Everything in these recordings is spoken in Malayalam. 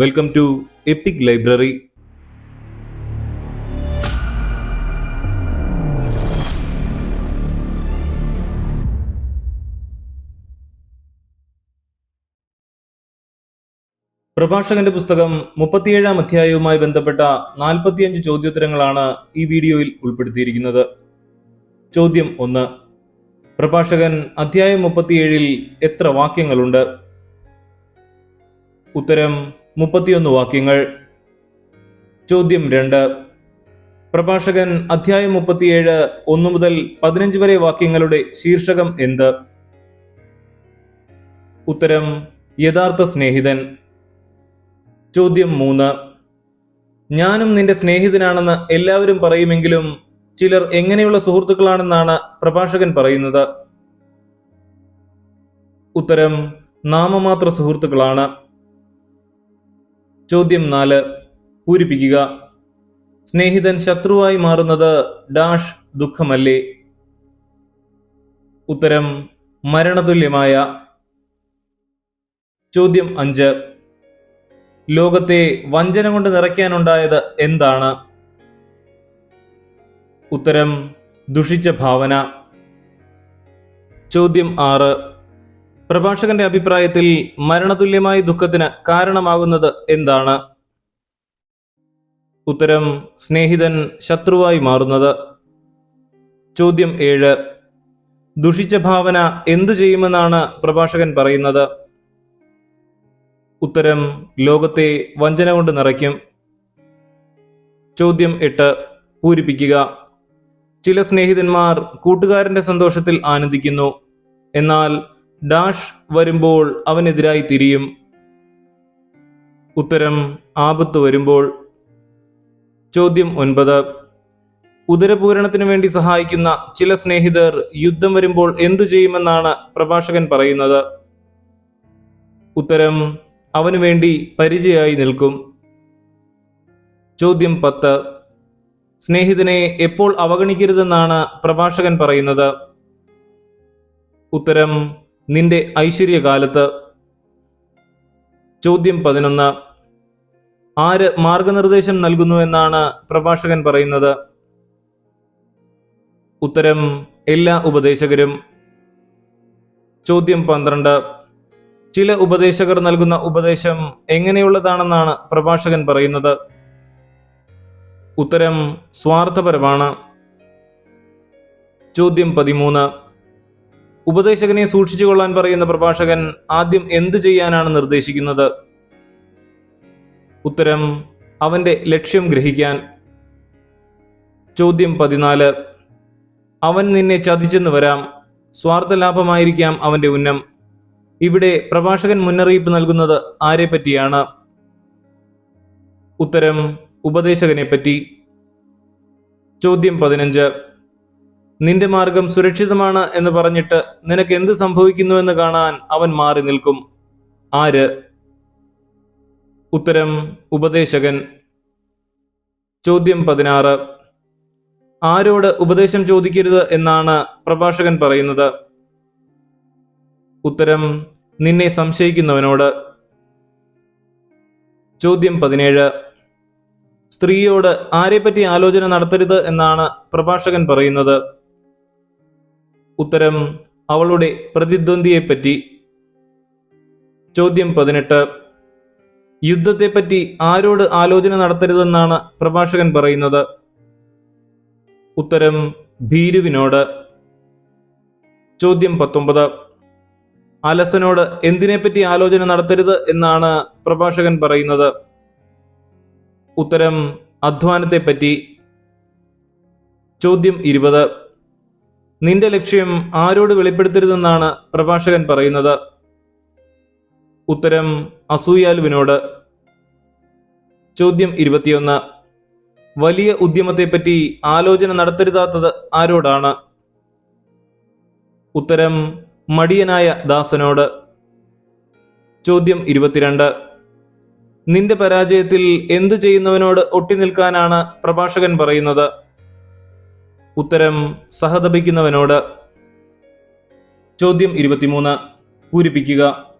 വെൽക്കം ടു എപ്പിക് ലൈബ്രറി പ്രഭാഷകന്റെ പുസ്തകം മുപ്പത്തിയേഴാം അധ്യായവുമായി ബന്ധപ്പെട്ട നാൽപ്പത്തിയഞ്ച് ചോദ്യോത്തരങ്ങളാണ് ഈ വീഡിയോയിൽ ഉൾപ്പെടുത്തിയിരിക്കുന്നത്. ചോദ്യം ഒന്ന്. പ്രഭാഷകൻ അധ്യായം മുപ്പത്തിയേഴിൽ എത്ര വാക്യങ്ങളുണ്ട്? ഉത്തരം മുപ്പത്തിയൊന്ന് വാക്യങ്ങൾ. ചോദ്യം രണ്ട്. പ്രഭാഷകൻ അധ്യായം മുപ്പത്തിയേഴ് ഒന്നു മുതൽ പതിനഞ്ച് വരെ വാക്യങ്ങളുടെ ശീർഷകം എന്ത്? ഉത്തരം യഥാർത്ഥ സ്നേഹിതൻ. ചോദ്യം മൂന്ന്. ഞാനും നിന്റെ സ്നേഹിതനാണെന്ന് എല്ലാവരും പറയുമെങ്കിലും ചിലർ എങ്ങനെയുള്ള സുഹൃത്തുക്കളാണെന്നാണ് പ്രഭാഷകൻ പറയുന്നത്. ഉത്തരം നാമമാത്ര സുഹൃത്തുക്കളാണ്. ചോദ്യം നാല്. പൂരിപ്പിക്കുക. സ്നേഹിതൻ ശത്രുവായി മാറുന്നത് ഡാഷ് ദുഃഖമല്ലേ? ഉത്തരം മരണതുല്യമായ. ചോദ്യം അഞ്ച്. ലോകത്തെ വഞ്ചന കൊണ്ട് നിറയ്ക്കാനുണ്ടായത് എന്താണ്? ഉത്തരം ദുഷിച്ച ഭാവന. ചോദ്യം ആറ്. പ്രഭാഷകന്റെ അഭിപ്രായത്തിൽ മരണതുല്യമായ ദുഃഖത്തിന് കാരണമാകുന്നത് എന്താണ്? ഉത്തരം സ്നേഹിതൻ ശത്രുവായി മാറുന്നത്. ചോദ്യം ഏഴ്. ദുഷിച്ച ഭാവന എന്തു ചെയ്യുമെന്നാണ് പ്രഭാഷകൻ പറയുന്നത്. ഉത്തരം ലോകത്തെ വഞ്ചന കൊണ്ട് നിറയ്ക്കും. ചോദ്യം എട്ട്. പൂരിപ്പിക്കുക. ചില സ്നേഹിതന്മാർ കൂട്ടുകാരന്റെ സന്തോഷത്തിൽ ആനന്ദിക്കുന്നു. എന്നാൽ ഡാഷ് വരുമ്പോൾ അവനെതിരായി തിരിയും. ഉത്തരം ആപത്ത് വരുമ്പോൾ. ചോദ്യം ഒൻപത്. ഉദരപൂരണത്തിന് വേണ്ടി സഹായിക്കുന്ന ചില സ്നേഹിതർ യുദ്ധം വരുമ്പോൾ എന്തു ചെയ്യുമെന്നാണ് പ്രഭാഷകൻ പറയുന്നത്? ഉത്തരം അവനു വേണ്ടി പരിചയമായി നിൽക്കും. ചോദ്യം പത്ത്. സ്നേഹിതനെ എപ്പോൾ അവഗണിക്കരുതെന്നാണ് പ്രഭാഷകൻ പറയുന്നത്? ഉത്തരം നിന്റെ ഐശ്വര്യകാലത്ത്. ചോദ്യം പതിനൊന്ന്. ആര് മാർഗനിർദ്ദേശം നൽകുന്നു എന്നാണ് പ്രഭാഷകൻ പറയുന്നത്? ഉത്തരം എല്ലാ ഉപദേശകരും. ചോദ്യം പന്ത്രണ്ട്. ചില ഉപദേശകർ നൽകുന്ന ഉപദേശം എങ്ങനെയുള്ളതാണെന്നാണ് പ്രഭാഷകൻ പറയുന്നത്? ഉത്തരം സ്വാർത്ഥപരമാണ്. ചോദ്യം പതിമൂന്ന്. ഉപദേശകനെ സൂക്ഷിച്ചു കൊള്ളാൻ പറയുന്ന പ്രഭാഷകൻ ആദ്യം എന്തു ചെയ്യാനാണ് നിർദ്ദേശിക്കുന്നത്? ഉത്തരം അവന്റെ ലക്ഷ്യം ഗ്രഹിക്കാൻ. ചോദ്യം പതിനാല്. അവൻ നിന്നെ ചതിച്ചെന്ന് വരാം. സ്വാർത്ഥ ലാഭമായിരിക്കാം അവന്റെ ഉന്നം. ഇവിടെ പ്രഭാഷകൻ മുന്നറിയിപ്പ് നൽകുന്നത് ആരെ പറ്റിയാണ്? ഉത്തരം ഉപദേശകനെ പറ്റി. ചോദ്യം പതിനഞ്ച്. നിന്റെ മാർഗം സുരക്ഷിതമാണ് എന്ന് പറഞ്ഞിട്ട് നിനക്ക് എന്ത് സംഭവിക്കുന്നുവെന്ന് കാണാൻ അവൻ മാറി നിൽക്കും. ആര്? ഉത്തരം ഉപദേശകൻ. ചോദ്യം പതിനാറ്. ആരോട് ഉപദേശം ചോദിക്കരുത് എന്നാണ് പ്രഭാഷകൻ പറയുന്നത്. ഉത്തരം നിന്നെ സംശയിക്കുന്നവനോട്. ചോദ്യം പതിനേഴ്. സ്ത്രീയോട് ആരെപ്പറ്റി ആലോചന നടത്തരുത് എന്നാണ് പ്രഭാഷകൻ പറയുന്നത്. ഉത്തരം അവളുടെ പ്രതിദ്വന്ദിയെപ്പറ്റി ചോദ്യം പതിനെട്ട്. യുദ്ധത്തെപ്പറ്റി ആരോട് ആലോചന നടത്തരുതെന്നാണ് പ്രഭാഷകൻ പറയുന്നത്. ഉത്തരം ഭീരുവിനോട്. ചോദ്യം പത്തൊമ്പത്. അലസനോട് എന്തിനെപ്പറ്റി ആലോചന നടത്തരുത് എന്നാണ് പ്രഭാഷകൻ പറയുന്നത്. ഉത്തരം അധ്വാനത്തെപ്പറ്റി. ചോദ്യം ഇരുപത്. നിന്റെ ലക്ഷ്യം ആരോട് വെളിപ്പെടുത്തരുതെന്നാണ് പ്രഭാഷകൻ പറയുന്നത്. ഉത്തരം അസൂയാലുവിനോട്. ചോദ്യം ഇരുപത്തിയൊന്ന്. വലിയ ഉദ്യമത്തെപ്പറ്റി ആലോചന നടത്തരുതാത്തത് ആരോടാണ്? ഉത്തരം മടിയനായ ദാസനോട്. ചോദ്യം ഇരുപത്തിരണ്ട്. നിന്റെ പരാജയത്തിൽ എന്തു ചെയ്യുന്നവനോട് ഒട്ടി നിൽക്കാനാണ് പ്രഭാഷകൻ പറയുന്നത്. ഉത്തരം സഹതപിക്കുന്നവനോട് ചോദ്യം ഇരുപത്തിമൂന്ന്. പൂരിപ്പിക്കുക.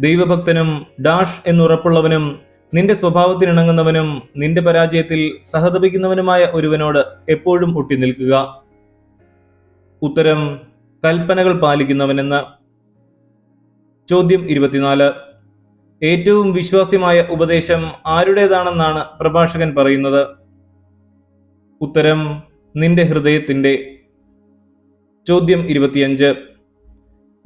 ദൈവഭക്തനും ഡാഷ് എന്നുറപ്പുള്ളവനും നിന്റെ സ്വഭാവത്തിനിണങ്ങുന്നവനും നിന്റെ പരാജയത്തിൽ സഹതപിക്കുന്നവനുമായ ഒരുവനോട് എപ്പോഴും ഒട്ടി നിൽക്കുക. ഉത്തരം കൽപ്പനകൾ പാലിക്കുന്നവനെന്ന്. ചോദ്യം ഇരുപത്തിനാല്. ഏറ്റവും വിശ്വാസ്യമായ ഉപദേശം ആരുടേതാണെന്നാണ് പ്രഭാഷകൻ പറയുന്നത്? ഉത്തരം നിന്റെ ഹൃദയത്തിന്റെ ചോദ്യം ഇരുപത്തിയഞ്ച്.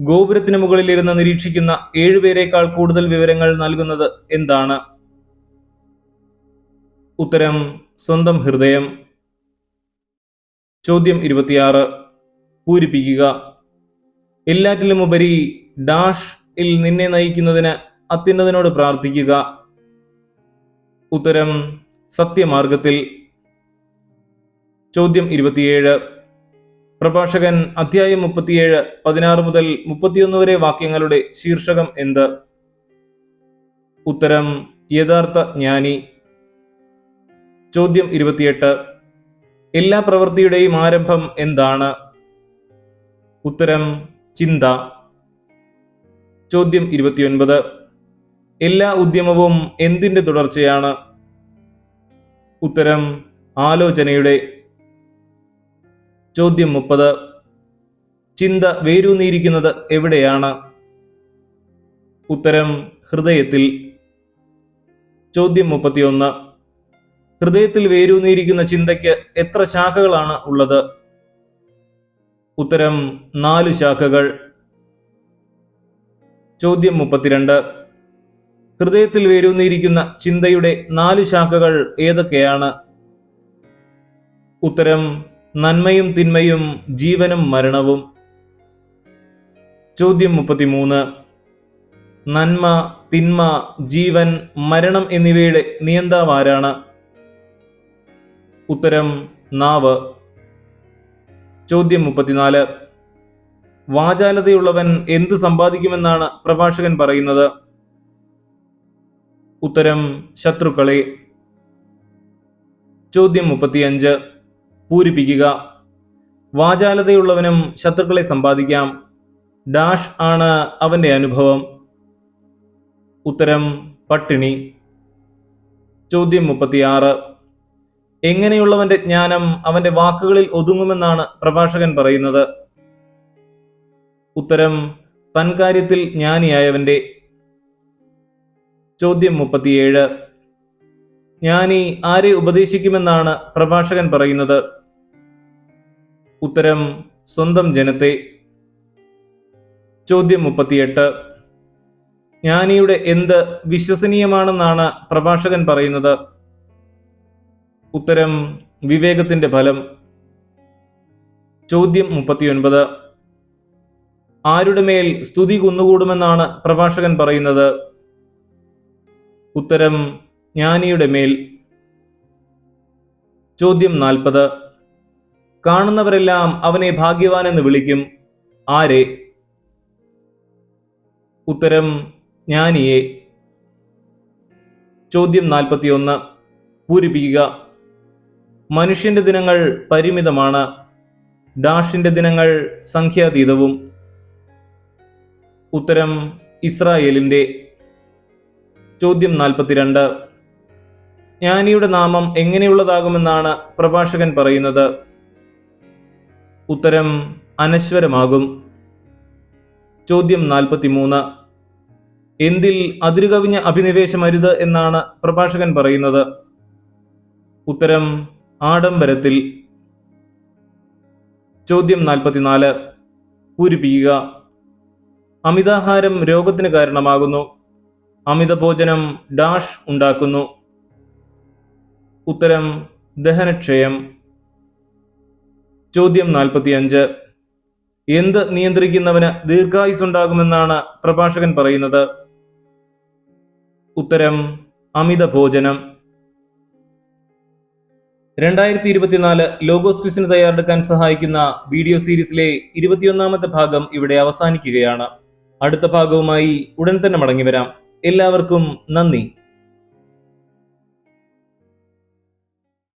ഗോപുരത്തിന് മുകളിലിരുന്ന് നിരീക്ഷിക്കുന്ന ഏഴുപേരെക്കാൾ കൂടുതൽ വിവരങ്ങൾ നൽകുന്നത് എന്താണ്? ഉത്തരം സ്വന്തം ഹൃദയം. ചോദ്യം ഇരുപത്തിയാറ്. പൂരിപ്പിക്കുക. എല്ലാറ്റിലും ഉപരി ഡാഷ് ഇൽ നിന്നെ നയിക്കുന്നതിന് അത്യുന്നതിനോട് പ്രാർത്ഥിക്കുക. ഉത്തരം സത്യമാർഗത്തിൽ. ചോദ്യം ഇരുപത്തിയേഴ്. പ്രഭാഷകൻ അധ്യായം മുപ്പത്തിയേഴ് പതിനാറ് മുതൽ മുപ്പത്തിയൊന്ന് വരെ വാക്യങ്ങളുടെ ശീർഷകം എന്ത്? ഉത്തരം യഥാർത്ഥ ജ്ഞാനി. ചോദ്യം ഇരുപത്തിയെട്ട് എല്ലാ പ്രവൃത്തിയുടെയും ആരംഭം എന്താണ്? ഉത്തരം ചിന്ത. ചോദ്യം ഇരുപത്തിയൊൻപത് എല്ലാ ഉദ്യമവും എന്തിന്റെ തുടർച്ചയാണ്? ഉത്തരം ആലോചനയുടെ ചോദ്യം മുപ്പത്. ചിന്ത വേരൂന്നിയിരിക്കുന്നത് എവിടെയാണ്? ഉത്തരം ഹൃദയത്തിൽ. ചോദ്യം മുപ്പത്തിയൊന്ന്. ഹൃദയത്തിൽ വേരൂന്നിയിരിക്കുന്ന ചിന്തയ്ക്ക് എത്ര ശാഖകളാണ് ഉള്ളത്? ഉത്തരം നാല് ശാഖകൾ. ചോദ്യം മുപ്പത്തിരണ്ട്. ഹൃദയത്തിൽ വേരൂന്നിയിരിക്കുന്ന ചിന്തയുടെ നാല് ശാഖകൾ ഏതൊക്കെയാണ്? ഉത്തരം നന്മയും തിന്മയും ജീവനും മരണവും. ചോദ്യം മുപ്പത്തിമൂന്ന്. നന്മ തിന്മ ജീവൻ മരണം എന്നിവയുടെ നിയന്താവ് ആരാണ് ഉത്തരം നാവ്. ചോദ്യം മുപ്പത്തിനാല്. വാചാലതയുള്ളവൻ എന്ത് സമ്പാദിക്കുമെന്നാണ് പ്രഭാഷകൻ പറയുന്നത്? ഉത്തരം ശത്രുക്കളെ. ചോദ്യം മുപ്പത്തിയഞ്ച്. പൂരിപ്പിക്കുക. വാചാലതയുള്ളവനും ശത്രുക്കളെ സമ്പാദിക്കാം. ഡാഷ് ആണ് അവന്റെ അനുഭവം. ഉത്തരം പട്ടിണി. ചോദ്യം മുപ്പത്തിയാറ്. എങ്ങനെയുള്ളവന്റെ ജ്ഞാനം അവന്റെ വാക്കുകളിൽ ഒതുങ്ങുമെന്നാണ് പ്രഭാഷകൻ പറയുന്നത്. ഉത്തരം തൻകാര്യത്തിൽ ജ്ഞാനിയായവന്റെ. ചോദ്യം മുപ്പത്തിയേഴ്. ജ്ഞാനി ആരെ ഉപദേശിക്കുമെന്നാണ് പ്രഭാഷകൻ പറയുന്നത്. ഉത്തരം സ്വന്തം ജനത്തെ. ചോദ്യം മുപ്പത്തിയെട്ട്. ജ്ഞാനിയുടെ എന്ത് വിശ്വസനീയമാണെന്നാണ് പ്രഭാഷകൻ പറയുന്നത്. ഉത്തരം വിവേകത്തിന്റെ ഫലം. ചോദ്യം മുപ്പത്തിയൊൻപത്. ആരുടെ മേൽ സ്തുതി കുന്നുകൂടുമെന്നാണ് പ്രഭാഷകൻ പറയുന്നത്. ഉത്തരം ജ്ഞാനിയുടെ മേൽ ചോദ്യം നാൽപ്പത്. കാണുന്നവരെല്ലാം അവനെ ഭാഗ്യവാൻ എന്ന് വിളിക്കും. ആരെ? ഉത്തരം ജ്ഞാനിയെ. ചോദ്യം നാൽപ്പത്തിയൊന്ന്. പൂരിപ്പിക്കുക. മനുഷ്യന്റെ ദിനങ്ങൾ പരിമിതമാണ്. ഡാഷിന്റെ ദിനങ്ങൾ സംഖ്യാതീതവും. ഉത്തരം ഇസ്രായേലിന്റെ. ചോദ്യം നാൽപ്പത്തിരണ്ട്. ജ്ഞാനിയുടെ നാമം എങ്ങനെയുള്ളതാകുമെന്നാണ് പ്രഭാഷകൻ പറയുന്നത്. ഉത്തരം അനശ്വരമാകും. ചോദ്യം നാൽപ്പത്തിമൂന്ന്. എന്തിൽ അതിരുകവിഞ്ഞ അഭിനിവേശമരുത് എന്നാണ് പ്രഭാഷകൻ പറയുന്നത്. ഉത്തരം ആഡംബരത്തിൽ. ചോദ്യം നാൽപ്പത്തിനാല്. പൂരിപ്പിക്കുക അമിതാഹാരം രോഗത്തിന് കാരണമാകുന്നു. അമിതഭോജനം ഡാഷ് ഉണ്ടാക്കുന്നു. ഉത്തരം ദഹനക്ഷയം. ചോദ്യം നാൽപ്പത്തിയഞ്ച്. എന്ത് നിയന്ത്രിക്കുന്നവന് ദീർഘായുസുണ്ടാകുമെന്നാണ് പ്രഭാഷകൻ പറയുന്നത്? ഉത്തരം അമിത ഭോജനം രണ്ടായിരത്തി ഇരുപത്തിനാല് ലോഗോസ് ക്വിസിന് തയ്യാറെടുക്കാൻ സഹായിക്കുന്ന വീഡിയോ സീരീസിലെ ഇരുപത്തിയൊന്നാമത്തെ ഭാഗം ഇവിടെ അവസാനിക്കുകയാണ്. അടുത്ത ഭാഗവുമായി ഉടൻ തന്നെ മടങ്ങി വരാം. എല്ലാവർക്കും നന്ദി.